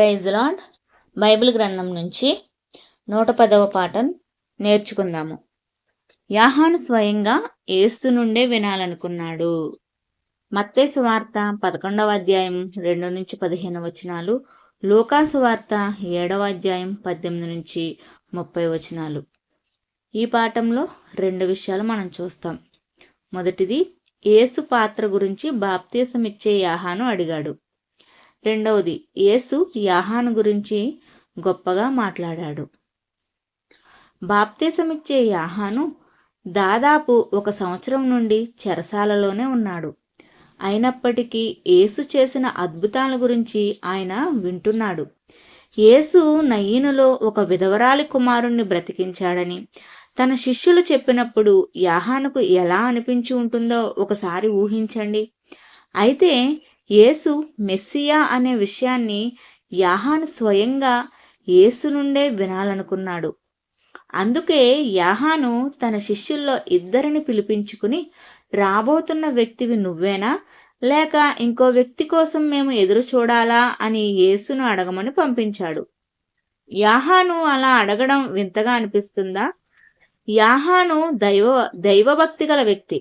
Praise lord Bible గ్రంథం నుంచి నూట పదవ పాఠం నేర్చుకుందాము. యాహాను స్వయంగా ఏసు నుండే వినాలనుకున్నాడు. మత్తేసు వార్త పదకొండవ అధ్యాయం రెండు నుంచి పదిహేను వచనాలు లోకాసు వార్త ఏడవ అధ్యాయం పద్దెనిమిది నుంచి ముప్పై వచనాలు. ఈ పాఠంలో రెండు విషయాలు మనం చూస్తాం. మొదటిది ఏసు పాత్ర గురించి బాప్తీసం ఇచ్చే యాహాను అడిగాడు. రెండవది యేసు యాహాను గురించి గొప్పగా మాట్లాడాడు. బాప్తీసమిచ్చే యాహాను దాదాపు ఒక సంవత్సరం నుండి చెరసాలలోనే ఉన్నాడు. అయినప్పటికీ యేసు చేసిన అద్భుతాల గురించి ఆయన వింటున్నాడు. యేసు నయీనులో ఒక విధవరాలి కుమారుణ్ణి బ్రతికించాడని తన శిష్యులు చెప్పినప్పుడు యాహానుకు ఎలా అనిపించి ఉంటుందో ఒకసారి ఊహించండి. అయితే యేసు మెస్సియా అనే విషయాన్ని యాహాను స్వయంగా యేసు నుండే వినాలనుకున్నాడు. అందుకే యాహాను తన శిష్యుల్లో ఇద్దరిని పిలిపించుకుని రాబోతున్న వ్యక్తివి నువ్వేనా? లేక ఇంకో వ్యక్తి కోసం మేము ఎదురు చూడాలా? అని యేసును అడగమని పంపించాడు. యాహాను అలా అడగడం వింతగా అనిపిస్తుందా? యాహాను దైవ దైవభక్తి గల వ్యక్తి.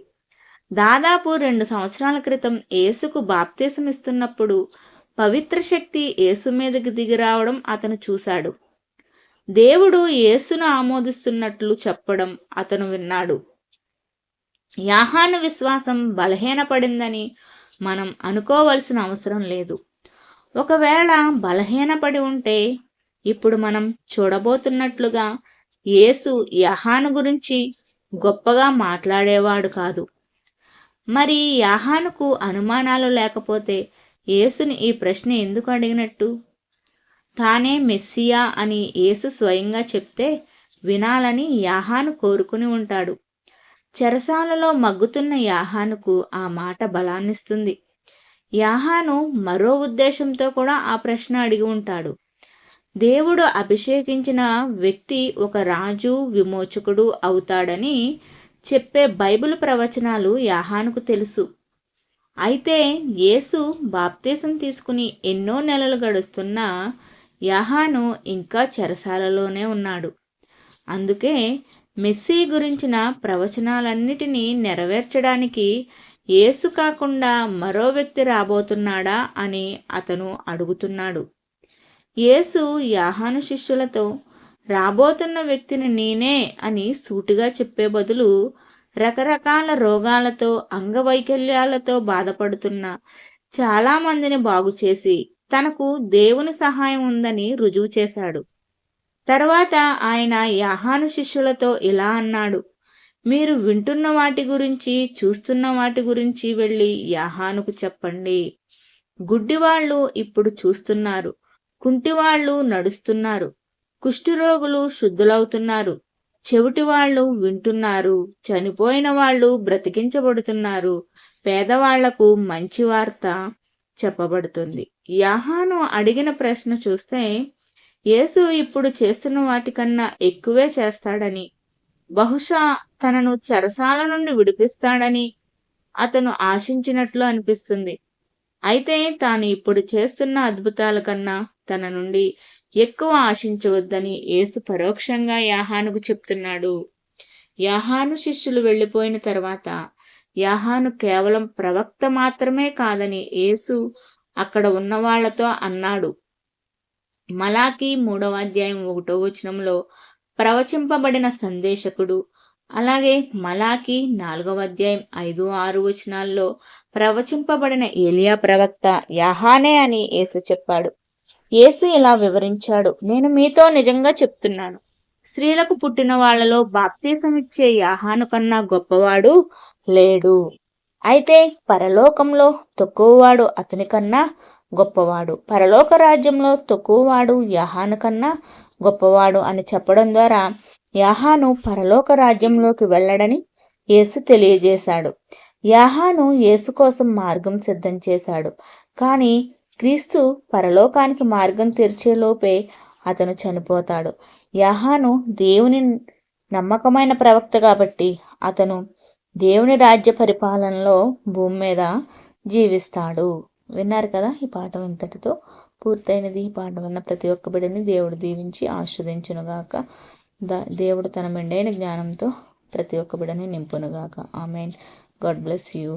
దాదాపు రెండు సంవత్సరాల క్రితం యేసుకు బాప్తీసమిస్తున్నప్పుడు పవిత్ర శక్తి యేసు మీదకి దిగి రావడం అతను చూశాడు. దేవుడు యేసును ఆమోదిస్తున్నట్లు చెప్పడం అతను విన్నాడు. యాహాను విశ్వాసం బలహీనపడిందని మనం అనుకోవలసిన అవసరం లేదు. ఒకవేళ బలహీనపడి ఉంటే ఇప్పుడు మనం చూడబోతున్నట్లుగా యేసు యహాను గురించి గొప్పగా మాట్లాడేవాడు కాదు. మరి యాహానుకు అనుమానాలు లేకపోతే యేసుని ఈ ప్రశ్న ఎందుకు అడిగినట్టు? తానే మెస్సియా అని యేసు స్వయంగా చెప్తే వినాలని యాహాను కోరుకుని ఉంటాడు. చెరసాలలో మగ్గుతున్న యాహానుకు ఆ మాట బలాన్నిస్తుంది. యాహాను మరో ఉద్దేశంతో కూడా ఆ ప్రశ్న అడిగి ఉంటాడు. దేవుడు అభిషేకించిన వ్యక్తి ఒక రాజు విమోచకుడు అవుతాడని చెప్పే బైబిల్ ప్రవచనాలు యాహానుకు తెలుసు. అయితే యేసు బాప్తీసం తీసుకుని ఎన్నో నెలలు గడుస్తున్నా యాహాను ఇంకా చెరసాలలోనే ఉన్నాడు. అందుకే మెస్సీ గురించిన ప్రవచనాలన్నిటినీ నెరవేర్చడానికి యేసు కాకుండా మరో వ్యక్తి రాబోతున్నాడా అని అతను అడుగుతున్నాడు. యేసు యాహాను శిష్యులతో రాబోతున్న వ్యక్తిని నేనే అని సూటిగా చెప్పే బదులు రకరకాల రోగాలతో అంగవైకల్యాలతో బాధపడుతున్న చాలామందిని బాగు చేసి తనకు దేవుని సహాయం ఉందని రుజువు చేశాడు. తర్వాత ఆయన యాహాను శిష్యులతో ఇలా అన్నాడు మీరు వింటున్న వాటి గురించి చూస్తున్న వాటి గురించి వెళ్ళి యాహానుకు చెప్పండి. గుడ్డివాళ్ళు ఇప్పుడు చూస్తున్నారు కుంటివాళ్ళు నడుస్తున్నారు. కుష్ఠరోగులు శుద్ధులవుతున్నారు. చెవిటి వాళ్ళు వింటున్నారు. చనిపోయిన వాళ్ళు బ్రతికించబడుతున్నారు. పేదవాళ్ళకు మంచి వార్త చెప్పబడుతుంది. యాహాను అడిగిన ప్రశ్న చూస్తే యేసు ఇప్పుడు చేస్తున్న వాటికన్నా ఎక్కువే చేస్తాడని బహుశా తనను చెరసాల నుండి విడిపిస్తాడని అతను ఆశించినట్లు అనిపిస్తుంది. అయితే తాను ఇప్పుడు చేస్తున్న అద్భుతాల కన్నా తన నుండి ఎక్కువ ఆశించవద్దని యేసు పరోక్షంగా యాహానుకు చెప్తున్నాడు. యాహాను శిష్యులు వెళ్ళిపోయిన తర్వాత యాహాను కేవలం ప్రవక్త మాత్రమే కాదని యేసు అక్కడ ఉన్న వాళ్ళతో అన్నాడు. మలాకి మూడవ అధ్యాయం ఒకటో వచనంలో ప్రవచింపబడిన సందేశకుడు అలాగే మలాకి నాలుగవ అధ్యాయం ఐదు ఆరు వచనాల్లో ప్రవచింపబడిన ఏలియా ప్రవక్త యాహానే అని యేసు చెప్పాడు. యేసు ఇలా వివరించాడు నేను మీతో నిజంగా చెప్తున్నాను. స్త్రీలకు పుట్టిన వాళ్ళలో బాప్తీసం ఇచ్చే యాహాను కన్నా గొప్పవాడు లేడు. అయితే పరలోకంలో తక్కువవాడు అతని కన్నా గొప్పవాడు. పరలోక రాజ్యంలో తక్కువవాడు యాహాను కన్నా గొప్పవాడు అని చెప్పడం ద్వారా యాహాను పరలోక రాజ్యంలోకి వెళ్ళడని యేసు తెలియజేశాడు. యాహాను యేసు కోసం మార్గం సిద్ధం చేశాడు. కానీ క్రీస్తు పరలోకానికి మార్గం తెరిచేలోపే అతను చనిపోతాడు. యహాను దేవుని నమ్మకమైన ప్రవక్త కాబట్టి అతను దేవుని రాజ్య పరిపాలనలో భూమి మీద జీవిస్తాడు. విన్నారు కదా ఈ పాఠం ఇంతటితో. పూర్తయినది ఈ పాఠం విన్న ప్రతి ఒక్క బిడ్డని దేవుడు దీవించి ఆస్వాదించునుగాక దేవుడు తన మెండైన జ్ఞానంతో ప్రతి ఒక్క బిడ్డని నింపునుగాక ఆమెన్. God bless you.